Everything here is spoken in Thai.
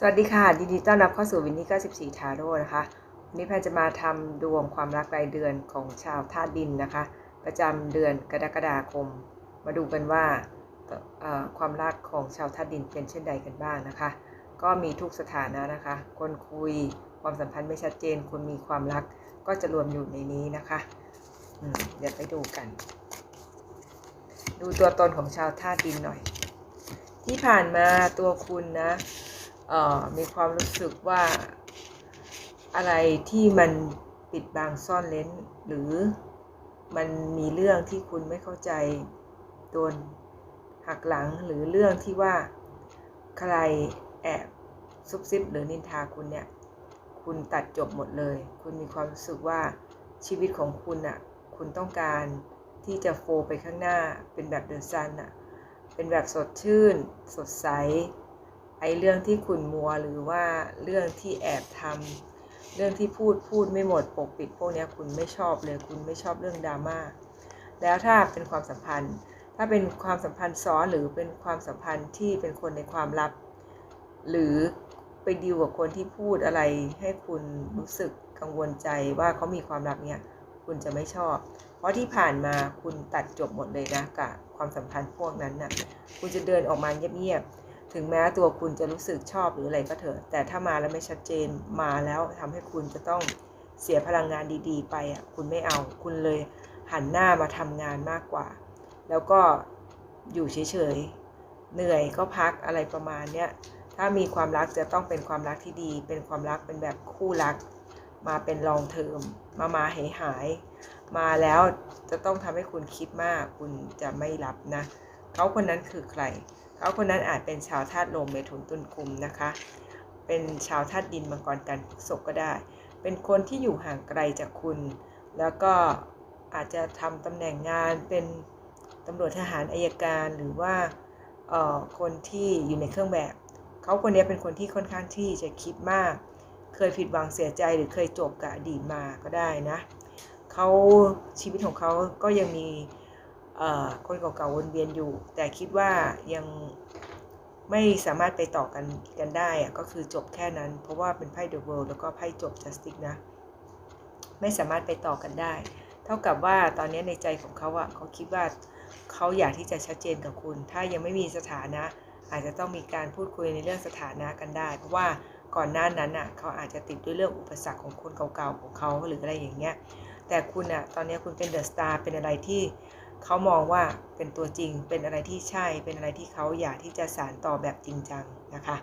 สวัสดีค่ะยินดีต้อนรับเข้าสู่วินนี่94ทาโร่นะคะวันนี้แพนจะมาทำดวงความรักรายเดือนของชาวธาตุดินนะคะ ประจำเดือนกรกฎาคม มาดูกันว่าความรักของชาวธาตุดินเป็นเช่นใดกันบ้างนะคะ ก็มีทุกสถานะนะคะ คนคุยความสัมพันธ์ไม่ชัดเจน คนมีความรักก็จะรวมอยู่ในนี้นะคะเดี๋ยวไปดูกัน ดูตัวตนของชาวธาตุดินหน่อย ที่ผ่านมาตัวคุณนะ มีความรู้สึกว่าอะไรที่มันปิดบังซ่อนเล้น หรือมันมีเรื่องที่คุณไม่เข้าใจโดนหักหลังหรือเรื่องที่ว่าใครแอบซุบซิบหรือนินทาคุณเนี่ย คุณตัดจบหมดเลย คุณมีความรู้สึกว่าชีวิตของคุณอะ่ะ คุณต้องการที่จะโฟไปข้างหน้าเป็นแบบเดอะซันอะ เป็นแบบสดชื่น สดใส ไอ้เรื่องที่ขุนมัวหรือว่าเรื่องที่แอบทำเรื่องที่พูดพูดไม่หมดปกปิดพวกนี้คุณไม่ชอบเลยคุณไม่ชอบเรื่องดราม่าแล้วถ้าเป็นความสัมพันธ์ ถ้าเป็นความสัมพันธ์ซ้อนหรือเป็นความสัมพันธ์ที่เป็นคนในความลับ หรือไปดีลกับคนที่พูดอะไรให้คุณรู้สึกกังวลใจว่าเขามีความลับเนี่ยคุณจะไม่ชอบ เพราะที่ผ่านมาคุณตัดจบหมดเลยนะกับความสัมพันธ์พวกนั้นน่ะคุณจะเดินออกมาเงียบๆ ถึงแม้ตัวคุณจะรู้สึกชอบหรืออะไรก็เถอะแต่ถ้ามาแล้วไม่ชัดเจนมาแล้วทำให้คุณจะต้องเสียพลังงานดีๆ ไปอะคุณไม่เอาคุณเลยหันหน้ามาทำงานมากกว่า แล้วก็อยู่เฉยๆเหนื่อยก็พักอะไรประมาณเนี้ยถ้ามีความรักจะต้องเป็นความรักที่ดี เป็นความรักเป็นแบบคู่รัก มาเป็นลองเทอมมามาหายหาย มาแล้วจะต้องทำให้คุณคิดมาก คุณจะไม่รับนะ เขาคนนั้นคือใคร เขาคนนั้นอาจเป็นชาวธาตุลมเมถุนตุลกุมนะคะ เป็นชาวธาตุดินมังกรกันพฤกษกก็ได้ เป็นคนที่อยู่ห่างไกลจากคุณ แล้วก็อาจจะทำตำแหน่งงานเป็นตำรวจทหารอายการหรือว่าเอ่อคนที่อยู่ในเครื่องแบบ เขาคนนี้เป็นคนที่ค่อนข้างที่จะคิดมาก เคยผิดหวังเสียใจหรือเคยจบกับอดีตมาก็ได้นะเขาชีวิตของเขาก็ยังมี คนเก่าๆวนเวียนอยู่ แต่คิดว่ายังไม่สามารถไปต่อกันกันได้อะก็คือจบแค่นั้น เพราะว่าเป็นไพ่เดอะเวิลด์แล้วก็ไพ่จบจัสติกนะ ไม่สามารถไปต่อกันได้ เท่ากับว่าตอนนี้ในใจของเขาอะเขาคิดว่าเขาอยากที่จะชัดเจนกับคุณ ถ้ายังไม่มีสถานะ อาจจะต้องมีการพูดคุยในเรื่องสถานะกันได้ เพราะว่าก่อนหน้านั้นอะเขาอาจจะติดด้วยเรื่องอุปสรรคของคนเก่าๆของเขาหรืออะไรอย่างเงี้ยแต่คุณอะตอนนี้คุณเป็นเดอะสตาร์เป็นอะไรที่ เขามองว่าเป็นตัวจริง เป็นอะไรที่ใช่ เป็นอะไรที่เขาอยากที่จะสานต่อแบบจริงจังนะคะ